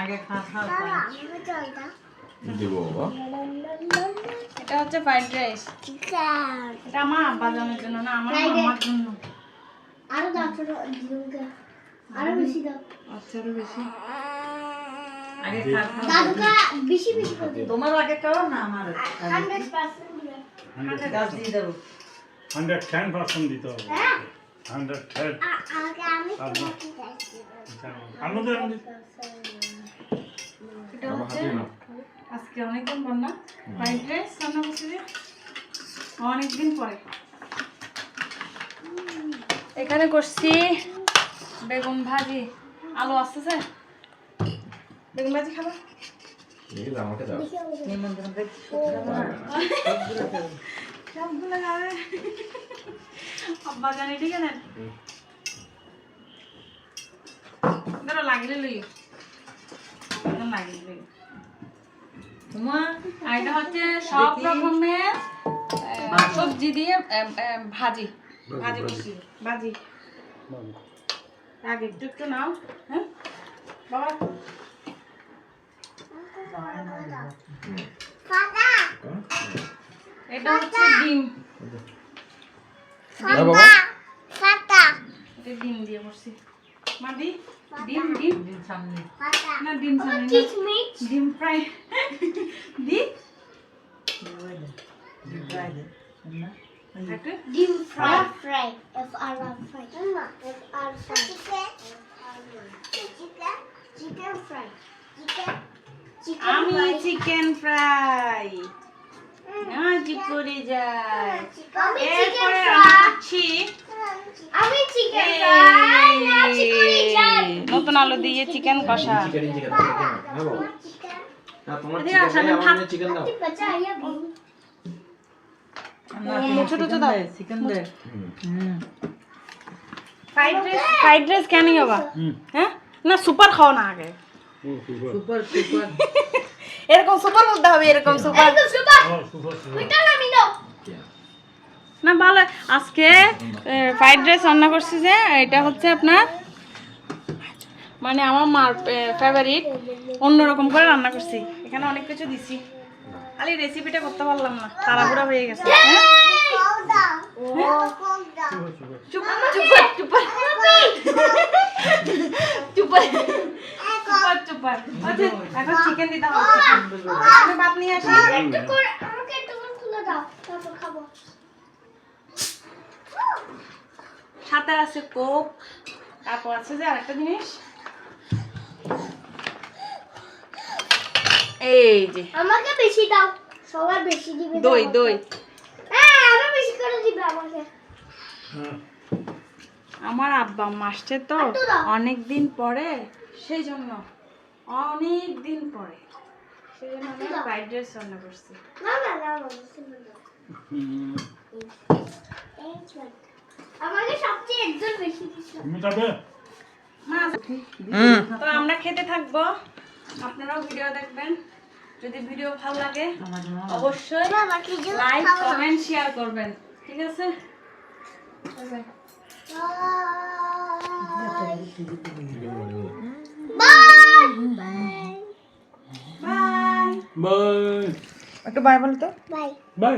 আগে খা খা দিব বাবা এটা হচ্ছে ফ্রাইড রাইস এটা আমার আব্বা জন্য, না, আমার. আমার জন্য আরও দাও ছোট আরও বেশি দাও। আচ্ছা আরও বেশি? আগে খা খা দাদুকা বেশি বেশি করে তোমার আগে করো না আমার দিয়ে দেবো। দিতে হবে। হ্যাঁ? Hundred ten. আ- আগে আমি তারপর? তোমাকে এটা হচ্ছে আজকে অনেকদিন পর না? ফ্রাইড রাইস রান্না করছি যে। অনেকদিন পরে। এখানে করছি বেগুন ভাজি। আলু আসতেছে? বেগুন ভাজি খাব? লাগিলে তোমার হচ্ছে সব রকমের সবজি দিয়ে ভাজি। ভাজি করছি ভাজি আগে একটু একটু নাও হ্যাঁ? বাবা। এটা হচ্ছে ডিম। দাও বাবা। এটা ডিম দিয়ে করছি মা দি ডিম ডিম। দিন সামনে। না ডিম সামনে ডিম ফ্রাই। দি একটু ডিম fry. Fry F R R fry না F R fry chicken fry. Chicken chicken আমি চিকেন ফ্রাই। আজি করে যায় এরপরে ফ্রাই আমি চিকেন ফ্রাই যাই। নতুন আলু দিয়ে চিকেন কষা। চিকেন চিকেন হ্যাঁ বাবা না তোমার চিকেন চিকেন দাও। আইয়া বি ছোট ছোট দাও। চিকেন হুম। হুম। ফ্রাইড রাইস ফ্রাইড রাইস কেন হ্যাঁ? না সুপার খাও না আগে। সুপার সুপার এরকম সুপার বলতে হবে এরকম সুপার একদম সুপার ও সুপার সুপার ওইটা আমি নাও না ভালো। আজকে ফ্রাইড রাইস রান্না করছি যে এটা হচ্ছে আপনার মানে আমার মার ফেভারিট অন্যরকম করে রান্না করছি। এখানে অনেক কিছু দিছি। খালি রেসিপিটা করতে পারলাম না। তাড়াহুড়া হয়ে গেছে। হ্যাঁ? চুপ চুপ চুপ চুপ চুপ চুপ এখন চিকেন দিতে হবে আমি ভাত নিয়ে আসি আমাকে একটু তুলে দাও তারপর খাব সাথে আছে কোক তারপর আছে যে আরেকটা জিনিস। এই যে। আমাকে বেশি দাও সবার বেশি দিবে দই দই। হ্যাঁ আরও বেশি করে দিবে আমাকে। আমার আব্বা আম্মা আসছে তো অনেক দিন পরে সেই জন্য অনেক দিন পরে। সেই জন্য আমি ফ্রাইড রাইস রান্না করছি। না না না না বেশি না দাও। এই চল। আমাকে সবচেয়ে একজন বেশি দিছে। তুমি যাবে তো আমরা খেতে থাকব। আপনারাও ভিডিও দেখবেন। যদি ভিডিও ভালো লাগে অবশ্যই লাইক কমেন্ট শেয়ার করবেন ঠিক আছে? বাই। বাই। বাই। একটু বাই বলতো বাই। বাই।